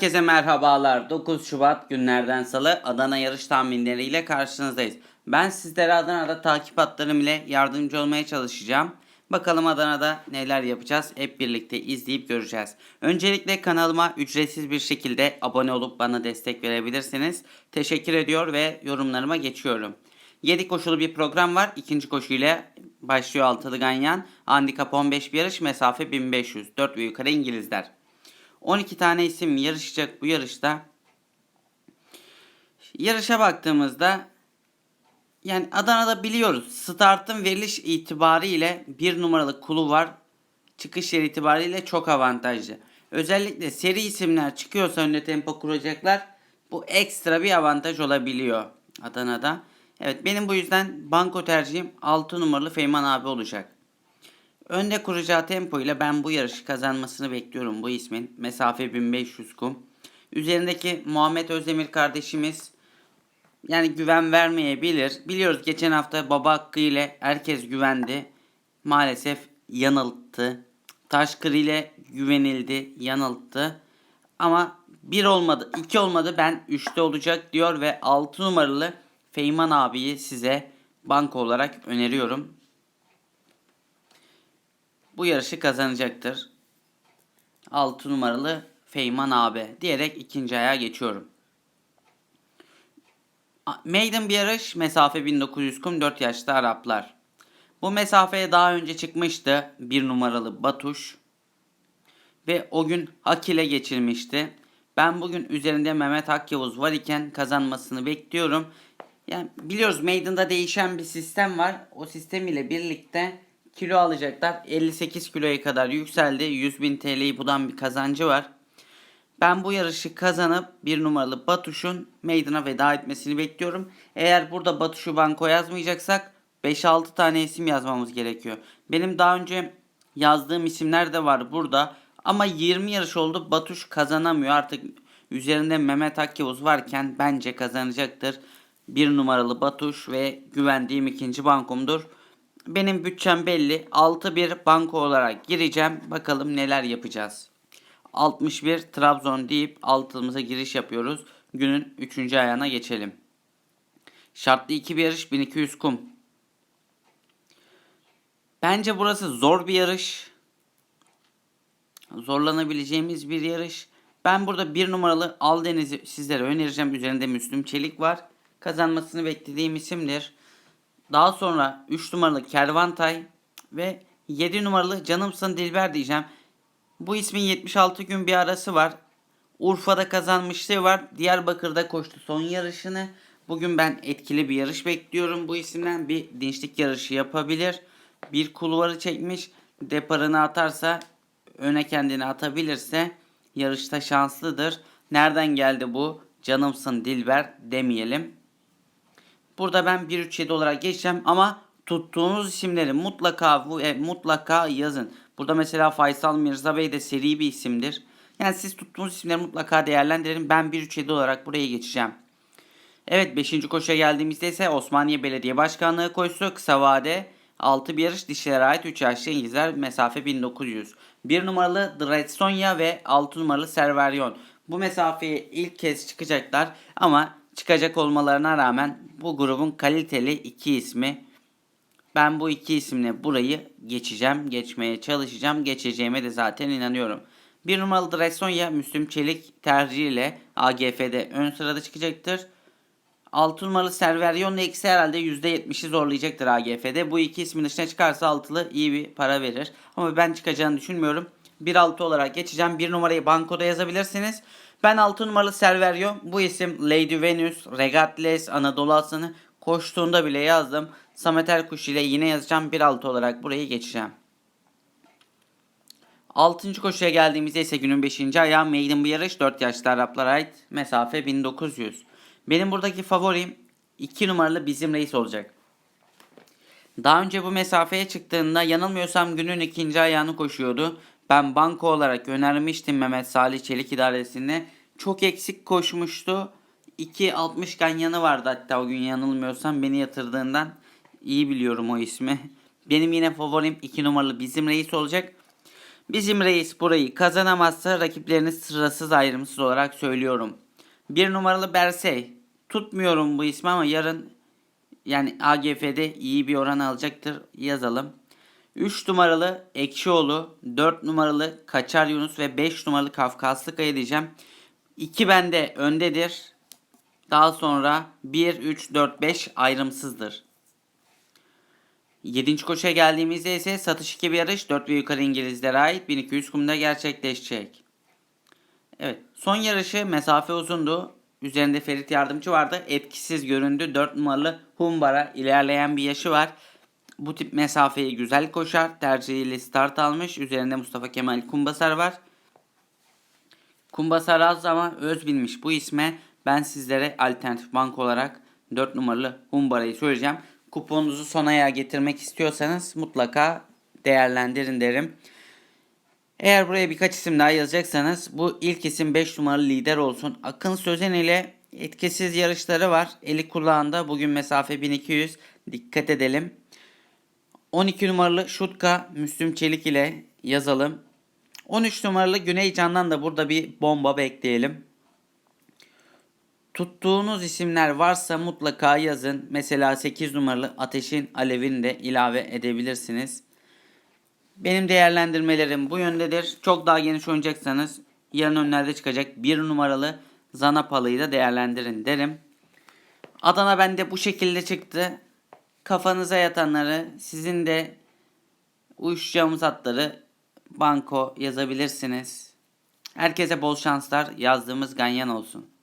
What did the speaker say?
Herkese merhabalar. 9 Şubat günlerden salı Adana yarış tahminleriyle karşınızdayız. Ben sizlere Adana'da takip hatlarım ile yardımcı olmaya çalışacağım. Bakalım Adana'da neler yapacağız hep birlikte izleyip göreceğiz. Öncelikle kanalıma ücretsiz bir şekilde abone olup bana destek verebilirsiniz. Teşekkür ediyor ve yorumlarıma geçiyorum. 7 koşulu bir program var. İkinci koşuyla başlıyor Altılı Ganyan. Handikap 15 bir yarış mesafe 1500. 4 ve yukarı İngilizler. 12 tane isim yarışacak bu yarışta. Yarışa baktığımızda yani Adana'da biliyoruz startın veriliş itibariyle bir numaralı kulu var. Çıkış yeri itibariyle çok avantajlı. Özellikle seri isimler çıkıyorsa önde tempo kuracaklar. Bu ekstra bir avantaj olabiliyor Adana'da. Evet benim bu yüzden banko tercihim 6 numaralı Feyman abi olacak. Önde kuracağı tempo ile ben bu yarışı kazanmasını bekliyorum bu ismin. Mesafe 1500 kum. Üzerindeki Muhammed Özdemir kardeşimiz yani güven vermeyebilir. Biliyoruz geçen hafta baba hakkı ile herkes güvendi. Maalesef yanılttı. Taşkır ile güvenildi, yanılttı. Ama bir olmadı, iki olmadı ben üçte olacak diyor ve 6 numaralı Feyman abiyi size banko olarak öneriyorum bu yarışı kazanacaktır. 6 numaralı Feyman abi diyerek ikinci ayağa geçiyorum. Maiden bir yarış mesafe 1900 kum 4 yaşlı Araplar. Bu mesafeye daha önce çıkmıştı bir numaralı Batuş. Ve o gün Hak ile geçirmişti. Ben bugün üzerinde Mehmet Akyavuz var iken kazanmasını bekliyorum. Yani biliyoruz Maiden'da değişen bir sistem var. O sistem ile birlikte kilo alacaklar. 58 kiloya kadar yükseldi. 100 bin TL'yi budan bir kazancı var. Ben bu yarışı kazanıp bir numaralı Batuş'un Maiden'a veda etmesini bekliyorum. Eğer burada Batuş'u banko yazmayacaksak 5-6 tane isim yazmamız gerekiyor. Benim daha önce yazdığım isimler de var burada. Ama 20 yarış oldu Batuş kazanamıyor. Artık üzerinde Mehmet Akyavuz varken bence kazanacaktır. Bir numaralı Batuş ve güvendiğim ikinci bankomdur. Benim bütçem belli. 6 bir banko olarak gireceğim. Bakalım neler yapacağız. 61 Trabzon deyip altımıza giriş yapıyoruz. Günün 3. ayağına geçelim. Şartlı 2 bir yarış 1200 kum. Bence burası zor bir yarış. Zorlanabileceğimiz bir yarış. Ben burada bir numaralı Aldeniz'i sizlere önereceğim. Üzerinde Müslüm Çelik var. Kazanmasını beklediğim isimdir. Daha sonra 3 numaralı Kervantay ve 7 numaralı Canımsın Dilber diyeceğim. Bu ismin 76 gün bir arası var. Urfa'da kazanmışlığı var. Diyarbakır'da koştu son yarışını. Bugün ben etkili bir yarış bekliyorum bu isimden. Bir dinçlik yarışı yapabilir. Bir kulvarı çekmiş. Deparını atarsa öne kendini atabilirse yarışta şanslıdır. Nereden geldi bu? Canımsın Dilber demeyelim. Burada ben 1-3-7 olarak geçeceğim ama tuttuğunuz isimleri mutlaka e, mutlaka yazın. Burada mesela Faysal Mirza Bey de seri bir isimdir. Yani siz tuttuğunuz isimleri mutlaka değerlendirin. Ben 1-3-7 olarak buraya geçeceğim. Evet 5. koşuya geldiğimizde ise Osmaniye Belediye Başkanlığı koşusu kısa vade 6 bir yarış dişilere ait 3 yaşlı İngilizler mesafe 1900. 1 numaralı Dredsonya ve 6 numaralı Serveryon. Bu mesafeye ilk kez çıkacaklar ama çıkacak olmalarına rağmen bu grubun kaliteli iki ismi. Ben bu iki isimle burayı geçeceğim, geçmeye çalışacağım. Geçeceğime de zaten inanıyorum. Bir numaralı Dresonya Müslüm Çelik tercihiyle AGF'de ön sırada çıkacaktır. 6 numaralı Serveryon'la ikisi herhalde %70'i zorlayacaktır AGF'de. Bu iki ismin dışına çıkarsa altılı iyi bir para verir. Ama ben çıkacağını düşünmüyorum. 1-6 olarak geçeceğim. Bir numarayı bankoda yazabilirsiniz. Ben 6 numaralı Serveryo. Bu isim Lady Venus, Regatles, Anadolu Aslanı koştuğunda bile yazdım. Samet Erkuş ile yine yazacağım. 1-6 olarak burayı geçeceğim. 6. koşuya geldiğimizde ise günün 5. ayağı Maiden bu yarış 4 yaşlı Araplara ait mesafe 1900. Benim buradaki favorim 2 numaralı bizim reis olacak. Daha önce bu mesafeye çıktığında yanılmıyorsam günün ikinci ayağını koşuyordu. Ben banko olarak önermiştim Mehmet Salih Çelik idaresine. Çok eksik koşmuştu. 2.60 ganyanı vardı hatta o gün yanılmıyorsam beni yatırdığından iyi biliyorum o ismi. Benim yine favorim 2 numaralı bizim reis olacak. Bizim reis burayı kazanamazsa rakiplerini sırasız ayrımsız olarak söylüyorum. Bir numaralı Bersey. Tutmuyorum bu ismi ama yarın yani AGF'de iyi bir oran alacaktır. Yazalım. 3 numaralı Ekşioğlu, 4 numaralı Kaçar Yunus ve 5 numaralı Kafkaslı Kaya diyeceğim. 2 bende öndedir. Daha sonra 1, 3, 4, 5 ayrımsızdır. 7. koşuya geldiğimizde ise satış 2 bir yarış 4 ve yukarı İngilizlere ait 1200 kumda gerçekleşecek. Evet son yarışı mesafe uzundu. Üzerinde Ferit Yardımcı vardı. Etkisiz göründü. 4 numaralı Humbar'a ilerleyen bir yaşı var. Bu tip mesafeyi güzel koşar. Tercihiyle start almış. Üzerinde Mustafa Kemal Kumbasar var. Kumbasar az ama öz bilmiş bu isme ben sizlere alternatif bank olarak 4 numaralı Humbara'yı söyleyeceğim. Kuponunuzu son ayağa getirmek istiyorsanız mutlaka değerlendirin derim. Eğer buraya birkaç isim daha yazacaksanız bu ilk isim 5 numaralı lider olsun. Akın Sözen ile etkisiz yarışları var. Eli kulağında bugün mesafe 1200. Dikkat edelim. 12 numaralı Şutka Müslüm Çelik ile yazalım. 13 numaralı Güney Can'dan da burada bir bomba bekleyelim. Tuttuğunuz isimler varsa mutlaka yazın. Mesela 8 numaralı Ateşin Alevini de ilave edebilirsiniz. Benim değerlendirmelerim bu yöndedir. Çok daha geniş oynayacaksanız yarın önlerde çıkacak 1 numaralı Zanapalı'yı da değerlendirin derim. Adana bende bu şekilde çıktı. Kafanıza yatanları sizin de uyuşacağımız hatları banko yazabilirsiniz. Herkese bol şanslar. Yazdığımız ganyan olsun.